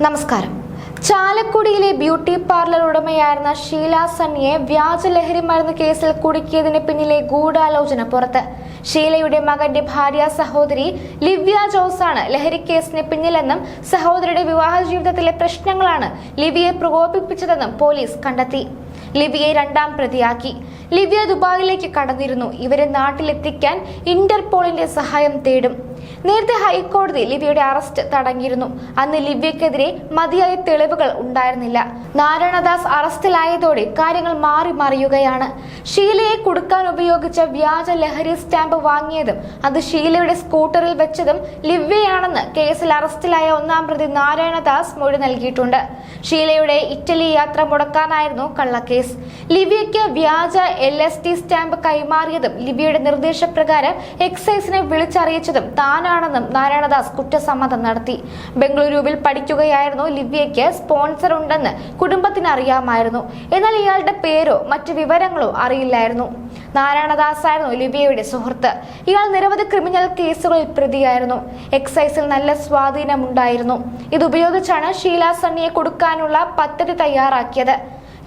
നമസ്കാരം. ചാലക്കുടിയിലെ beauty parlour ഉടമയായിരുന്ന ഷീല സണ്ണിയെ വ്യാജ ലഹരി മരുന്ന് കേസിൽ കുടുക്കിയതിന് പിന്നിലെ ഗൂഢാലോചന പുറത്ത്. ഷീലയുടെ മകന്റെ ഭാര്യ സഹോദരി ലിവ്യ ജോസാണ് ലഹരി കേസിന് പിന്നിലെന്നും സഹോദരിയുടെ വിവാഹ ജീവിതത്തിലെ പ്രശ്നങ്ങളാണ് ലിവിയെ പ്രകോപിപ്പിച്ചതെന്നും പോലീസ് കണ്ടെത്തി. ലിവിയെ രണ്ടാം പ്രതിയാക്കി. ലിവ്യ ദുബായിലേക്ക് കടന്നിരുന്നു. ഇവരെ നാട്ടിലെത്തിക്കാൻ ഇന്റർപോളിന്റെ സഹായം തേടും. നേരത്തെ ഹൈക്കോടതി ലിവ്യയുടെ അറസ്റ്റ് തടഞ്ഞിരുന്നു. അന്ന് ലിവ്യക്കെതിരെ മതിയായ തെളിവുകൾ ഉണ്ടായിരുന്നില്ല. നാരായണദാസ് അറസ്റ്റിലായതോടെ കാര്യങ്ങൾ മാറി മറിയുകയാണ്. ഷീലയെ കൊടുക്കാൻ ഉപയോഗിച്ച വ്യാജ ലഹരി സ്റ്റാമ്പ് വാങ്ങിയതും അത് ഷീലയുടെ സ്കൂട്ടറിൽ വെച്ചതും ലിവ്യയാണെന്ന് കേസിൽ അറസ്റ്റിലായ ഒന്നാം പ്രതി നാരായണദാസ് മൊഴി നൽകിയിട്ടുണ്ട്. ഷീലയുടെ ഇറ്റലി യാത്ര മുടക്കാനായിരുന്നു കള്ളക്കേസ്. ലിവ്യയ്ക്ക് വ്യാജ എൽ എസ് ടി സ്റ്റാമ്പ് കൈമാറിയതും ലിവ്യയുടെ നിർദ്ദേശപ്രകാരം എക്സൈസിനെ വിളിച്ചറിയിച്ചതും താനാണെന്നും നാരായണദാസ് കുറ്റസമ്മതം നടത്തി. ബംഗളൂരുവിൽ പഠിക്കുകയായിരുന്നു ലിവ്യയ്ക്ക് സ്പോൺസർ ഉണ്ടെന്ന് കുടുംബത്തിന് അറിയാമായിരുന്നു എന്നാൽ ഇയാളുടെ പേരോ മറ്റു വിവരങ്ങളോ അറിയില്ലായിരുന്നു. നാരായണദാസ് ആയിരുന്നു ലിബിയയുടെ സുഹൃത്ത്. ഇയാൾ നിരവധി ക്രിമിനൽ കേസുകളിൽ പ്രതിയായിരുന്നു. എക്സൈസിൽ നല്ല സ്വാധീനമുണ്ടായിരുന്നു. ഇതുപയോഗിച്ചാണ് ഷീല സണ്ണിയെ കൊടുക്കാനുള്ള പദ്ധതി തയ്യാറാക്കിയത്.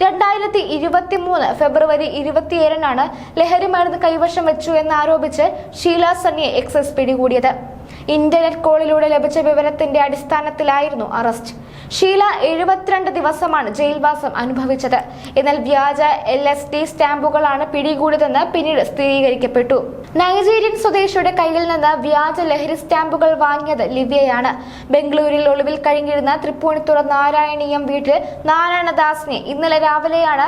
രണ്ടായിരത്തി ഇരുപത്തി മൂന്ന് ഫെബ്രുവരി ഇരുപത്തിയേഴിനാണ് ലഹരി മരുന്ന് കൈവശം വെച്ചു എന്നാരോപിച്ച് ഷീല സണ്ണിയെ എക്സൈസ് പിടികൂടിയത്. ഇന്റർനെറ്റ് കോളിലൂടെ ലഭിച്ച വിവരത്തിന്റെ അടിസ്ഥാനത്തിലായിരുന്നു അറസ്റ്റ്. ഷീല എഴുപത്തിരണ്ട് ദിവസമാണ് ജയിൽവാസം അനുഭവിച്ചത്. എന്നാൽ വ്യാജ എൽ എസ് ടി സ്റ്റാമ്പുകളാണ് പിടികൂടിയതെന്ന് പിന്നീട് സ്ഥിരീകരിക്കപ്പെട്ടു. നൈജീരിയൻ സ്വദേശിയുടെ കയ്യിൽ നിന്ന് വ്യാജ ലഹരി സ്റ്റാമ്പുകൾ വാങ്ങിയത് ലിവ്യയാണ്. ബംഗളൂരിൽ ഒളിവിൽ കഴിഞ്ഞിരുന്ന തൃപ്പൂണിത്തുറ നാരായണീയം വീട്ടിൽ നാരായണദാസിനെ ഇന്നലെ രാവിലെയാണ്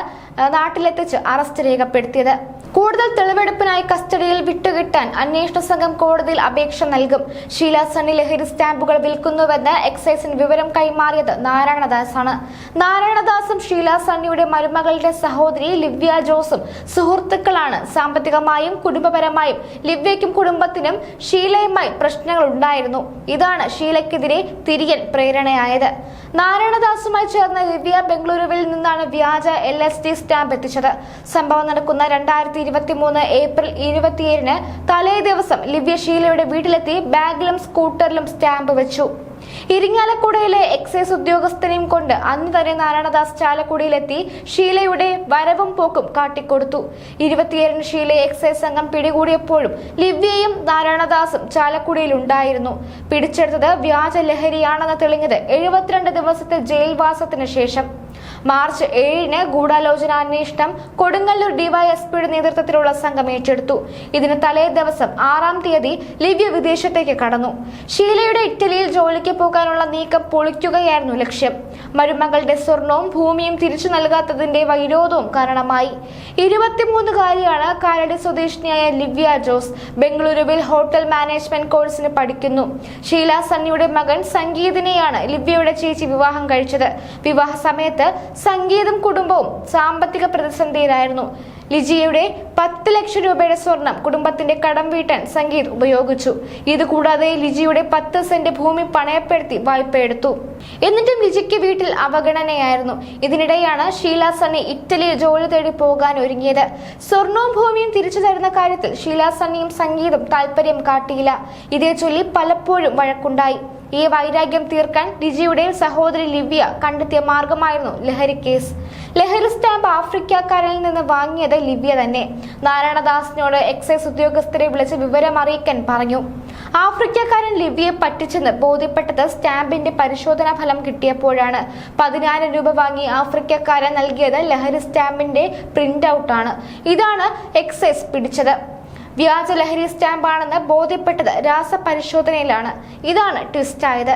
നാട്ടിലെത്തിച്ച് അറസ്റ്റ് രേഖപ്പെടുത്തിയത്. കൂടുതൽ തെളിവെടുപ്പിനായി കസ്റ്റഡിയിൽ വിട്ടുകിട്ടാൻ അന്വേഷണ സംഘം കോടതിയിൽ അപേക്ഷ നൽകും. ഷീല സണ്ണി ലഹരി സ്റ്റാമ്പുകൾ വിൽക്കുന്നുവെന്ന് എക്സൈസിന് വിവരം കൈമാറിയത് നാരായണദാസാണ്. നാരായണദാസും ഷീല സണ്ണിയുടെ മരുമകളുടെ സഹോദരി ലിവ്യ ജോസും സുഹൃത്തുക്കളാണ്. സാമ്പത്തികമായും കുടുംബപരമായും ലിവ്യയ്ക്കും കുടുംബത്തിനും ഷീലയുമായി പ്രശ്നങ്ങൾ ഉണ്ടായിരുന്നു. ഇതാണ് ഷീലയ്ക്കെതിരെ തിരിയൻ പ്രേരണയായത്. നാരായണദാസുമായി ചേർന്ന ലിവ്യ ബംഗളൂരുവിൽ നിന്നാണ് വ്യാജ എൽ എസ് ഡി സ്റ്റാമ്പ് എത്തിച്ചത്. സംഭവം നടക്കുന്ന രണ്ടായിരത്തി ഇരുപത്തി മൂന്ന് ഏപ്രിൽ ഇരുപത്തിയേഴിന് തലേ ദിവസം ലിവ്യ ഷീലയുടെ വീട്ടിലെത്തി ബാഗിലും സ്കൂട്ടറിലും സ്റ്റാമ്പ് വെച്ചു. ഇരിങ്ങാലക്കുടയിലെ എക്സൈസ് ഉദ്യോഗസ്ഥനെയും കൊണ്ട് അന്ന് തന്നെ നാരായണദാസ് ചാലക്കുടിയിലെത്തി ഷീലയുടെ വരവും പോക്കും കാട്ടിക്കൊടുത്തു. ഇരുപത്തിയേഴിന് ഷീലയെ എക്സൈസ് സംഘം പിടികൂടിയപ്പോഴും ലിവ്യയും നാരായണദാസും ചാലക്കുടിയിൽ ഉണ്ടായിരുന്നു പിടിച്ചെടുത്തത് വ്യാജ ലഹരിയാണെന്ന് തെളിഞ്ഞത് എഴുപത്തിരണ്ട് ദിവസത്തെ ജയിൽവാസത്തിന് ശേഷം. മാർച്ച് ഏഴിന് ഗൂഢാലോചന അന്വേഷണം കൊടുങ്ങല്ലൂർ ഡിവൈഎസ്പിയുടെ നേതൃത്വത്തിലുള്ള സംഘം ഏറ്റെടുത്തു. ഇതിന് തലേ ദിവസം ആറാം തീയതി ലിവ്യ വിദേശത്തേക്ക് കടന്നു. ഷീലയുടെ ഇറ്റലിയിൽ ജോലിക്ക് പോകാനുള്ള നീക്കം പൊളിക്കുകയായിരുന്നു ലക്ഷ്യം. മരുമകളുടെ സ്വർണവും ഭൂമിയും തിരിച്ചു നൽകാത്തതിന്റെ വൈരോധവും കാരണമായി. ഇരുപത്തിമൂന്നുകാരിയാണ് കാലടി സ്വദേശിനിയായ ലിവ്യ ജോസ് ബംഗളൂരുവിൽ ഹോട്ടൽ മാനേജ്മെന്റ് കോഴ്സിന് പഠിക്കുന്നു. ഷീല സണ്ണിയുടെ മകൻ സംഗീതിനെയാണ് ലിവ്യയുടെ ചേച്ചി വിവാഹം കഴിച്ചത്. വിവാഹ സമയത്ത് സംഗീതം കുടുംബവും സാമ്പത്തിക പ്രതിസന്ധിയിലായിരുന്നു. ലിജിയുടെ പത്ത് ലക്ഷം രൂപയുടെ സ്വർണം കുടുംബത്തിന്റെ കടം വീട്ടാൻ സംഗീത് ഉപയോഗിച്ചു. ഇതുകൂടാതെ ലിജിയുടെ പത്ത് സെന്റ് ഭൂമി പണയപ്പെടുത്തി വായ്പ എടുത്തു എന്നിട്ടും ലിജിക്ക് വീട്ടിൽ അവഗണനയായിരുന്നു. ഇതിനിടെയാണ് ഷീല സണ്ണി ഇറ്റലിയിൽ ജോലി തേടി പോകാൻ ഒരുങ്ങിയത്. സ്വർണവും ഭൂമിയും തിരിച്ചു തരുന്ന കാര്യത്തിൽ ഷീല സണ്ണിയും സംഗീതും താല്പര്യം കാട്ടിയില്ല. ഇതേ ചൊല്ലി പലപ്പോഴും വഴക്കുണ്ടായി. ഈ വൈരാഗ്യം തീർക്കാൻ ലിജിയുടെ സഹോദരി ലിവ്യ കണ്ടെത്തിയ മാർഗമായിരുന്നു ലഹരി കേസ്. ലഹരി സ്റ്റാമ്പ് ആഫ്രിക്കക്കാരിൽ നിന്ന് വാങ്ങിയത് ലിവ്യ തന്നെ. നാരായണദാസിനോട് എക്സൈസ് ഉദ്യോഗസ്ഥരെ വിളിച്ച് വിവരം അറിയിക്കാൻ പറഞ്ഞു. ആഫ്രിക്കക്കാരൻ ലിവ്യയെ പറ്റിച്ചെന്ന് ബോധ്യപ്പെട്ടത് സ്റ്റാമ്പിന്റെ പരിശോധനാ ഫലം കിട്ടിയപ്പോഴാണ്. പതിനായിരം രൂപ വാങ്ങി ആഫ്രിക്കക്കാരൻ നൽകിയത് ലഹരി സ്റ്റാമ്പിന്റെ പ്രിന്റ് ഔട്ടാണ് ഇതാണ് എക്സൈസ് പിടിച്ചത്. വ്യാജ ലഹരി സ്റ്റാമ്പാണെന്ന് ബോധ്യപ്പെട്ടത് രാസപരിശോധനയിലാണ്. ഇതാണ് ട്വിസ്റ്റ് ആയത്